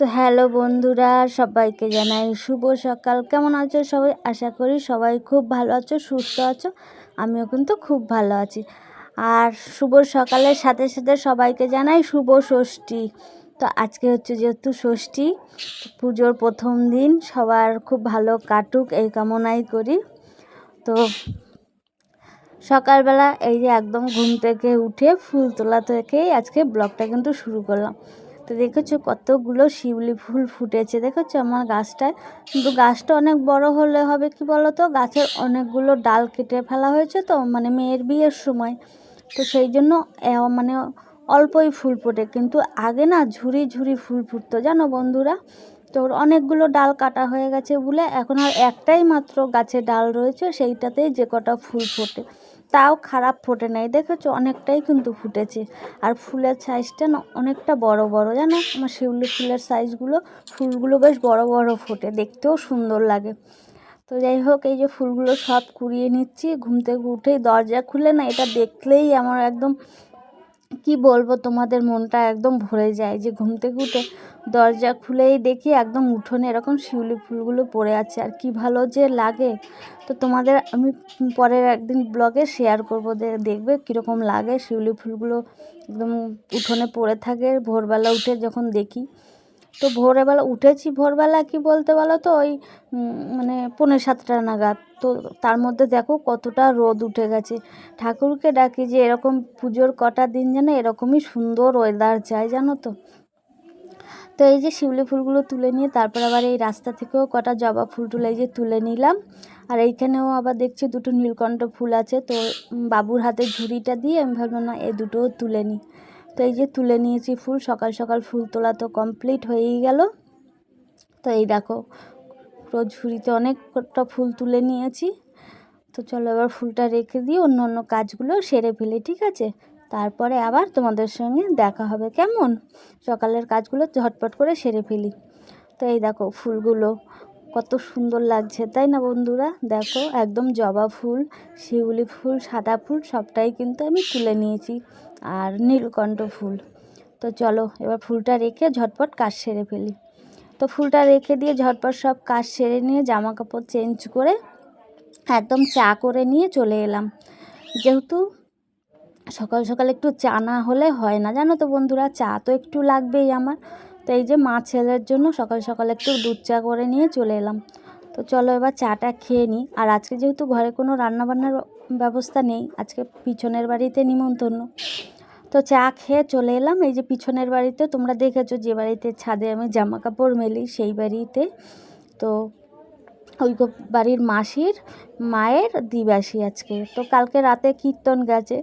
তো হ্যালো বন্ধুরা, সবাইকে জানাই শুভ সকাল। কেমন আছো সবাই? আশা করি সবাই খুব ভালো আছো, সুস্থ আছো। আমিও কিন্তু খুব ভালো আছি। আর শুভ সকালের সাথে সাথে সবাইকে জানাই শুভ ষষ্ঠী। তো আজকে হচ্ছে যেহেতু ষষ্ঠী, পুজোর প্রথম দিন, সবার খুব ভালো কাটুক এই কামনাই করি। তো সকালবেলা এই যে একদম ঘুম থেকে উঠে ফুল তোলা থেকেই আজকে ব্লগটা কিন্তু শুরু করলাম। তো দেখেছ কতগুলো শিউলি ফুল ফুটেছে। দেখেছ আমার গাছটায়? কিন্তু গাছটা অনেক বড় হলে হবে কি বলো তো গাছের অনেকগুলো ডাল কেটে ফেলা হয়েছে তো মানে মেয়ের বিয়ের সময়। তো সেই জন্য মানে অল্পই ফুল ফোটে। কিন্তু আগে না ঝুড়ি ঝুড়ি ফুল ফুটতো, জানো বন্ধুরা? তো অনেকগুলো ডাল কাটা হয়ে গেছে বলে এখন আর একটাই মাত্র গাছে ডাল রয়েছে, সেইটাতেই যে কটা ফুল ফোটে। তাও খারাপ ফোটে নাই। দেখেছ? অনেকটাই কিন্তু ফুটেছে। আর ফুলের সাইজটা না অনেকটা বড় বড়। জানো? আমার শিউলি ফুলের সাইজগুলো ফুলগুলো বেশ বড় বড় ফোটে। দেখতেও সুন্দর লাগে। তো যাই হোক, এই যে ফুলগুলো সব কুড়িয়ে নিচ্ছি। ঘুম থেকে উঠেই দরজা খুলে না, এটা দেখলেই আমার একদম, কি বলব, তোমাদের মনটা একদম ভরে যায় যে ঘুম থেকে উঠে দরজা খুলেই দেখি একদম উঠোনে এরকম শিউলি ফুলগুলো পড়ে আছে। আর কি ভালো যে লাগে। তো তোমাদের আমি পরের একদিন ব্লগে শেয়ার করব। দেখবে কীরকম লাগে শিউলি ফুলগুলো একদম উঠোনে পড়ে থাকে ভোরবেলা উঠে যখন দেখি। তো ভোরবেলা উঠেছি ভোরবেলা কি বলতে বলো তো ওই মানে পনেরো সাতটা নাগাদ। তো তার মধ্যে দেখো কতটা রোদ উঠে গেছে। ঠাকুরকে ডাকি যে এরকম পুজোর কটা দিন যেন এরকমই সুন্দর ওয়েদার চাই জানো তো। তো এই যে শিউলি ফুলগুলো তুলে নিয়ে তারপর আবার এই রাস্তা থেকেও কটা জবা ফুল এই যে তুলে নিলাম। আর এইখানেও আবার দেখছি দুটো নীলকণ্ঠ ফুল আছে। তো বাবুর হাতে ঝুড়িটা দিয়ে আমি ভাবলাম, না এই দুটোও তুলে নিই তো এই যে তুলে নিয়েছি ফুল, সকাল সকাল ফুল তোলা তো কমপ্লিট হয়েই গেল। তো এই দেখো, রোজ ঝুড়িতে অনেকটা ফুল তুলে নিয়েছি। তো চলো এবার ফুলটা রেখে দিয়ে অন্য অন্য কাজগুলো সেরে ফেলি, ঠিক আছে? তারপরে আবার তোমাদের সঙ্গে দেখা হবে, কেমন? সকালের কাজগুলো ঝটপট করে সেরে ফেলি। তো এই দেখো ফুলগুলো, কত সুন্দর লাগছে, তাই না বন্ধুরা? দেখো একদম জবা ফুল, শিউলি ফুল, সাদা ফুল, সবটাই কিন্তু আমি তুলে নিয়েছি, আর নীলকণ্ঠ ফুল। তো চলো এবার ফুলটা রেখে ঝটপট কাজ সেরে ফেলি। তো ফুলটা রেখে দিয়ে ঝটপট সব কাজ সেরে নিয়ে জামা কাপড় চেঞ্জ করে একদম চা করে নিয়ে চলে এলাম। যেহেতু সকাল সকাল একটু চা না হলে হয় না। জানো তো বন্ধুরা, চা তো একটু লাগবেই আমার। তো এই যে মা ছেলের জন্য সকাল সকাল একটু দুধ চা করে নিয়ে চলে এলাম। তো চলো এবার চাটা খেয়ে নিই আর আজকে যেহেতু ঘরে কোনো রান্নাবান্নার ব্যবস্থা নেই, আজকে পিছনের বাড়িতে নিমন্ত্রণ। তো চা খেয়ে চলে এলাম। এই যে পিছনের বাড়িতে তোমরা দেখেছ, যে বাড়িতে ছাদে আমি জামা কাপড় মেলি সেই বাড়িতে। তো ওই বাড়ির মাসির মায়ের দিবাসী আজকে। তো কালকে রাতে কীর্তন গেছে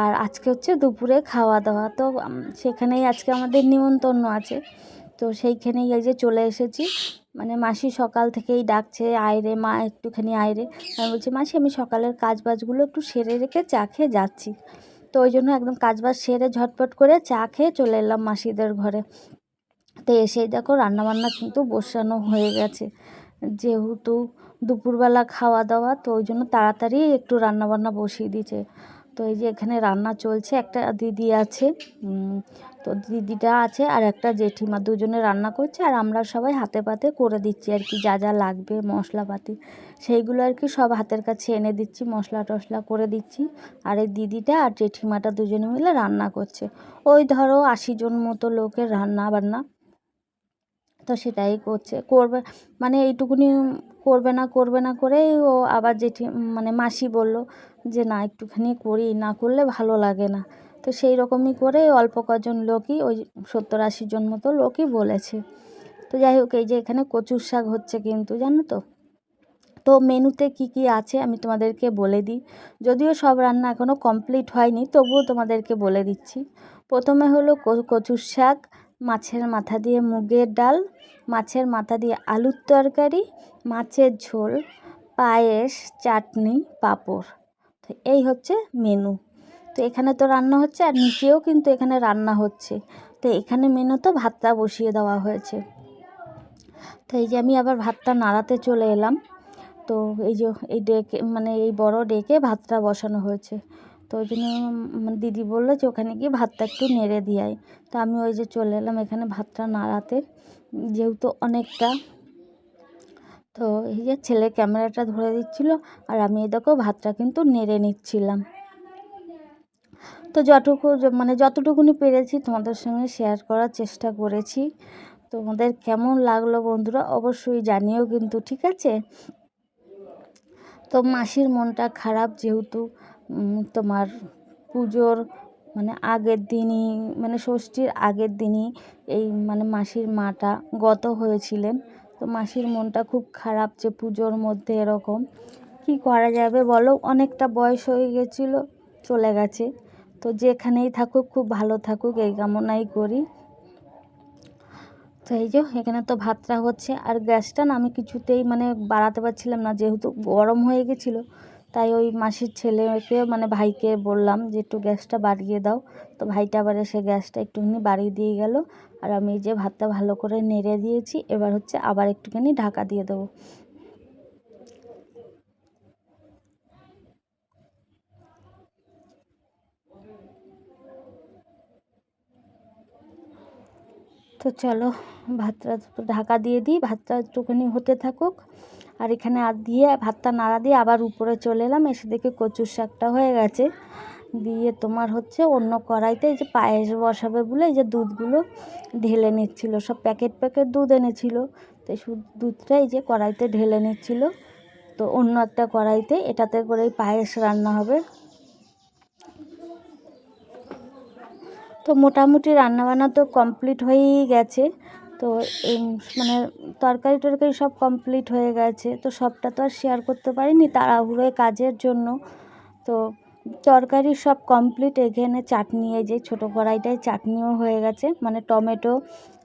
আর আজকে হচ্ছে দুপুরে খাওয়া দাওয়া তো সেখানেই আজকে আমাদের নিমন্ত্রণ আছে। তো সেইখানেই এই যে চলে এসেছি। মানে মাসি সকাল থেকেই ডাকছে আয়রে মা, একটুখানি আয়রে আমি বলছি, মাসি, আমি সকালের কাজ বাজগুলো একটু সেরে রেখে চা খেয়ে যাচ্ছি। তো ওই জন্য একদম কাজ বাজ সেরে ঝটপট করে চা খেয়ে চলে এলাম মাসিদের ঘরে। তো এসেই দেখো রান্নাবান্না কিন্তু বসানো হয়ে গেছে। যেহেতু দুপুরবেলা খাওয়া দাওয়া, তো ওই জন্য তাড়াতাড়ি একটু রান্নাবান্না বসিয়ে দিয়েছে। তো এই যে এখানে রান্না চলছে, একটা দিদি আছে তো দিদিটা আছে আর একটা জেঠিমা দুজনে রান্না করছে আর আমরা সবাই হাতে পাতে করে দিচ্ছি আর কি, যা যা লাগবে, মশলাপাতি, সেইগুলো আর কি সব হাতের কাছে এনে দিচ্ছি, মশলা টশলা করে দিচ্ছি আর এই দিদিটা আর জেঠিমাটা দুজনে মিলে রান্না করছে। ওই ধরো আশি জন মতো লোকের রান্না বান্না তো সেটাই করছে, করবে মানে এইটুকুনি করবে না করবে না করেই ও আবার জেঠি মানে মাসি বলল যে না একটুখানি করি, না করলে ভালো লাগে না। তো সেই রকমই করে অল্প কজন লোকই, ওই সত্তর আশি জন মতো লোকই বলেছে। তো যাই হোক, এই যে এখানে কচুর শাক হচ্ছে কিন্তু, জানো তো? তো মেনুতে কি কি আছে আমি তোমাদেরকে বলে দিই। যদিও সব রান্না এখনও কমপ্লিট হয়নি, তবুও তোমাদেরকে বলে দিচ্ছি। প্রথমে হলো কচুর শাক মাছের মাথা দিয়ে মুগের ডাল, মাছের মাথা দিয়ে আলুর তরকারি, মাছের ঝোল, পায়েস, চাটনি, পাঁপড়। তো এই হচ্ছে মেনু তো এখানে তো রান্না হচ্ছে আর নিচেও কিন্তু এখানে রান্না হচ্ছে। তো এখানে মেনু তো ভাতটা বসিয়ে দেওয়া হয়েছে। তো এই যে আমি আবার ভাতটা নাড়াতে চলে এলাম। তো এই যে এই ডেকে মানে এই বড় ডেকে ভাতটা বসানো হয়েছে। তো ওই জন্য দিদি বলল যে ওখানে গিয়ে ভাতটা একটু নেড়ে দিয়াই তো আমি ওই যে চলে এলাম এখানে ভাতটা নাড়াতে, যেহেতু অনেকটা। তো এই যে ছেলে ক্যামেরাটা ধরে দিচ্ছিল, আর আমি দেখো ভাতটা কিন্তু নেড়ে নিচ্ছিলাম। তো যতটুকু মানে যতটুকুনি পেরেছি তোমাদের সঙ্গে শেয়ার করার চেষ্টা করেছি। তোমাদের কেমন লাগল বন্ধুরা অবশ্যই জানিও কিন্তু, ঠিক আছে? তো মাসির মনটা খারাপ যেহেতু তোমার পুজোর মানে আগের দিনই মানে ষষ্ঠীর আগের দিনই এই মানে মাসির মাটা গত হয়েছিলেন। তো মাসির মনটা খুব খারাপ যে পুজোর মধ্যে এরকম। কি করা যাবে বলো? অনেকটা বয়স হয়ে গেছিল, চলে গেছে। তো যেখানেই থাকুক, খুব ভালো থাকুক, এই কামনাই করি। তো এই যে, এখানে তো ভাতটা হচ্ছে। আর গ্যাসটা না আমি কিছুতেই মানে বাড়াতে পারছিলাম না, যেহেতু গরম হয়ে গেছিল। তাই ওই মাসির ছেলেকে মানে ভাইকে বললাম যে একটু গ্যাসটা বাড়িয়ে দাও। তো ভাইটা আবার এসে গ্যাসটা একটুখানি বাড়িয়ে দিয়ে গেল। আর আমি যে ভাতটা ভালো করে নেড়ে দিয়েছি, এবার হচ্ছে আবার একটুখানি ঢাকা দিয়ে দেবো। তো চলো ভাতটা ঢাকা দিয়ে দিই, ভাতটা একটুখানি হতে থাকুক। আর এখানে আর দিয়ে, ভাতটা নাড়া দিয়ে আবার উপরে চলে এলাম। এসে দেখে কচুর শাকটা হয়ে গেছে। দিয়ে তোমার হচ্ছে অন্য কড়াইতে এই যে পায়েস বসাবে বলে এই যে দুধগুলো ঢেলে নিচ্ছিল। সব প্যাকেট প্যাকেট দুধ এনেছিল। তো দুধটা এই যে কড়াইতে ঢেলে নিচ্ছিল। তো অন্য একটা কড়াইতে এটাতে করেই পায়েস রান্না হবে। তো মোটামুটি রান্নাবান্না তো কমপ্লিট হয়েই গেছে। তো মানে তরকারি টরকারি সব কমপ্লিট হয়ে গেছে। তো সবটা তো আর শেয়ার করতে পারিনি তাড়াহুড়োয় কাজের জন্য। তো তরকারি সব কমপ্লিট এখানে চাটনি, এই যে ছোটো কড়াইটায় চাটনিও হয়ে গেছে। মানে টমেটো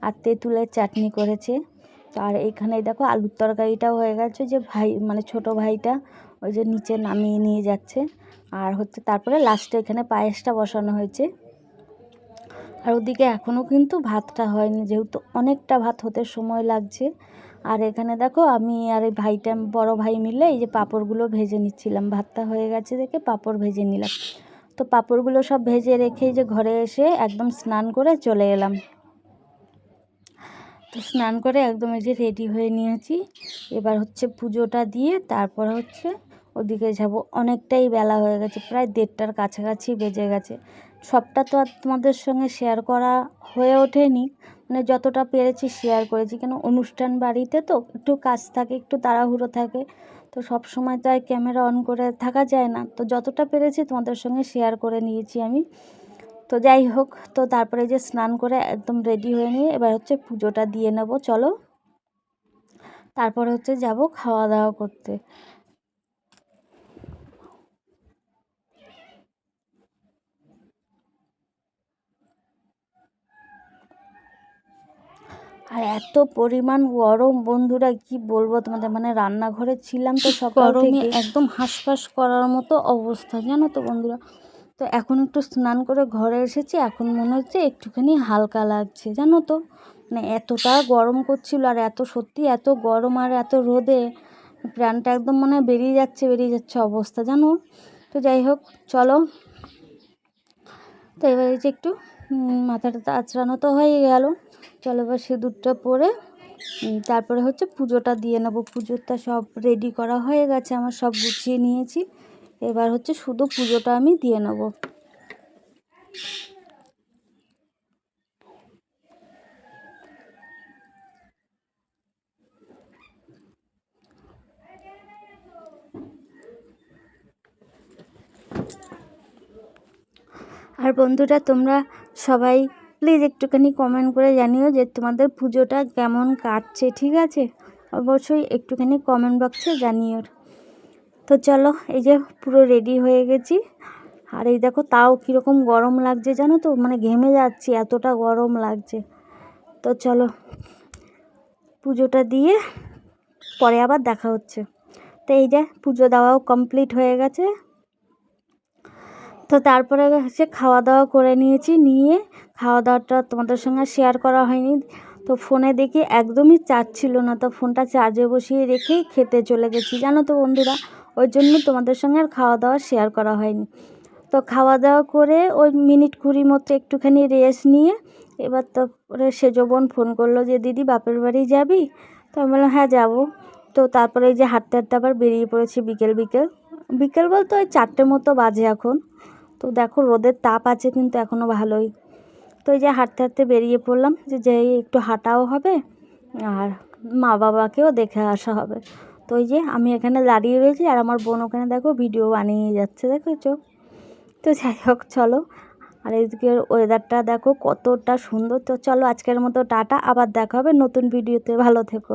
আর তেঁতুলের চাটনি করেছে। আর এখানে দেখো আলুর তরকারিটাও হয়ে গেছে। যে ভাই মানে ছোট ভাইটা ওই যে নিচে নামিয়ে নিয়ে যাচ্ছে। আর হচ্ছে তারপরে লাস্টে এখানে পায়েসটা বসানো হয়েছে। আর ওদিকে এখনও কিন্তু ভাতটা হয়নি, যেহেতু অনেকটা ভাত হতে সময় লাগছে। আর এখানে দেখো আমি আর এই ভাইটা, বড় ভাই মিলে এই যে পাঁপড়গুলো ভেজে নিচ্ছিলাম। ভাতটা হয়ে গেছে দেখে পাঁপড় ভেজে নিলাম। তো পাঁপড়গুলো সব ভেজে রেখে যে ঘরে এসে একদম স্নান করে চলে এলাম। তো স্নান করে একদম এই যে রেডি হয়ে নিয়েছি। এবার হচ্ছে পুজোটা দিয়ে তারপর হচ্ছে ওদিকে যাব। অনেকটাই বেলা হয়ে গেছে, প্রায় দেড়টার কাছাকাছি বেজে গেছে। সবটা তো আর তোমাদের সঙ্গে শেয়ার করা হয়ে ওঠেনি। মানে যতটা পেরেছি শেয়ার করেছি। কেন অনুষ্ঠান বাড়িতে তো একটু কাজ থাকে, একটু তাড়াহুড়ো থাকে। তো সব সময় তো আর ক্যামেরা অন করে থাকা যায় না। তো যতটা পেরেছি তোমাদের সঙ্গে শেয়ার করে নিয়েছি আমি। তো যাই হোক, তো তারপরে যে স্নান করে একদম রেডি হয়ে নিয়ে এবার হচ্ছে পুজোটা দিয়ে নেব, চলো। তারপরে হচ্ছে যাব খাওয়া দাওয়া করতে। আর এত পরিমাণ গরম বন্ধুরা কি বলব তোমাদের? মানে রান্নাঘরে ছিলাম তো সকাল থেকে। একদম হাঁসফাঁস করার মতো অবস্থা জানো তো বন্ধুরা? তো এখন একটু স্নান করে ঘরে এসেছি এখন মনে হচ্ছে একটুখানি হালকা লাগছে জানো তো? মানে এতটা গরম করছিল আর এত সত্যি এত গরম আর এত রোদে প্রাণটা একদম মনে হয় বেরিয়ে যাচ্ছে বেরিয়ে যাচ্ছে অবস্থা জানো? তো যাই হোক চলো। তো এবার যে একটু মাথাটা আঁচড়ানো তো হয়ে গেল। চলো এবার সিঁদুরটা পরে তারপরে হচ্ছে পুজোটা দিয়ে নেব। পুজোটা সব রেডি করা হয়ে গেছে, আমার সব গুছিয়ে নিয়েছি। এবার হচ্ছে শুধু পুজোটা আমি দিয়ে নেব। আর বন্ধুরা, তোমরা সবাই প্লিজ একটুখানি কমেন্ট করে জানিও যে তোমাদের পুজোটা কেমন কাটছে, ঠিক আছে? অবশ্যই একটুখানি কমেন্ট বক্সে জানিও। তো চলো, এই যে পুরো রেডি হয়ে গেছি। আর এই দেখো, তাও কীরকম গরম লাগছে জানো তো? মানে ঘেমে যাচ্ছি, এতটা গরম লাগছে। তো চলো, পুজোটা দিয়ে পরে আবার দেখা হচ্ছে। তো এই যে পুজো দেওয়াও কমপ্লিট হয়ে গেছে। তো তারপরে হচ্ছে খাওয়া দাওয়া করে নিয়েছি, নিয়ে খাওয়া দাওয়াটা তোমাদের সঙ্গে শেয়ার করা হয়নি। তো ফোনে দেখি একদমই চার্জ ছিল না, তো ফোনটা চার্জে বসিয়ে রেখেই খেতে চলে গেছি। জানো তো বন্ধুরা, ওই জন্য তোমাদের সঙ্গে আর খাওয়া দাওয়া শেয়ার করা হয়নি। তো খাওয়া দাওয়া করে ওই মিনিট কুড়ি মতো একটুখানি রেস্ট নিয়ে এবার তারপরে সেজো বোন ফোন করল যে, দিদি, বাপের বাড়ি যাবি? তো আমি বললাম হ্যাঁ যাব। তো তারপরে এই যে হাঁটতে হাঁটতে আবার বেরিয়ে পড়েছি বিকেল বিকেল। বিকেল বলতে ওই চারটে মতো বাজে এখন। তো দেখো রোদের তাপ আছে কিন্তু এখনও ভালোই। তো এই যে হাঁটতে হাঁটতে বেরিয়ে পড়লাম যে যেই একটু হাঁটাও হবে আর মা বাবাকেও দেখে আসা হবে। তো এই যে আমি এখানে দাঁড়িয়ে রয়েছি আর আমার বোন ওখানে দেখো ভিডিও বানিয়ে যাচ্ছে, দেখেছ? তো যাই হোক, চলো। আর এদিকের ওয়েদারটা দেখো কতটা সুন্দর। তো চলো আজকের মতো টাটা, আবার দেখা হবে নতুন ভিডিওতে ভালো থেকো।